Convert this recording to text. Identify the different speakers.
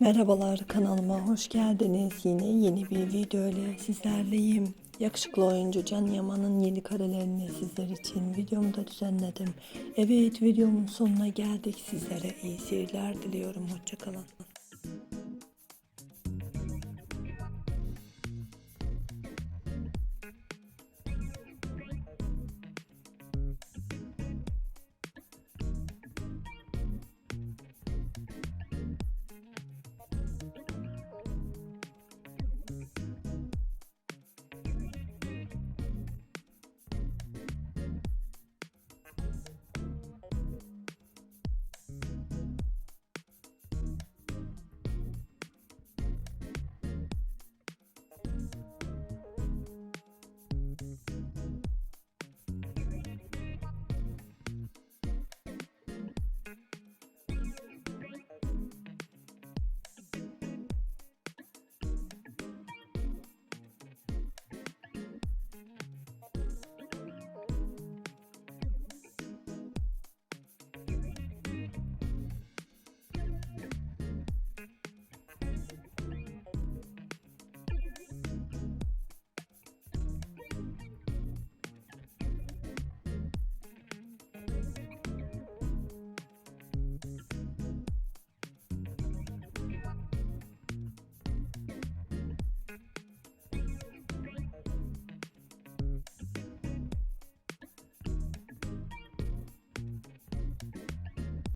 Speaker 1: Merhabalar kanalıma hoş geldiniz. Yine yeni bir video ile sizlerleyim. Yakışıklı oyuncu Can Yaman'ın yeni karelerini sizler için videomda düzenledim. Evet videomun sonuna geldik. Sizlere iyi seyirler diliyorum. Hoşçakalın.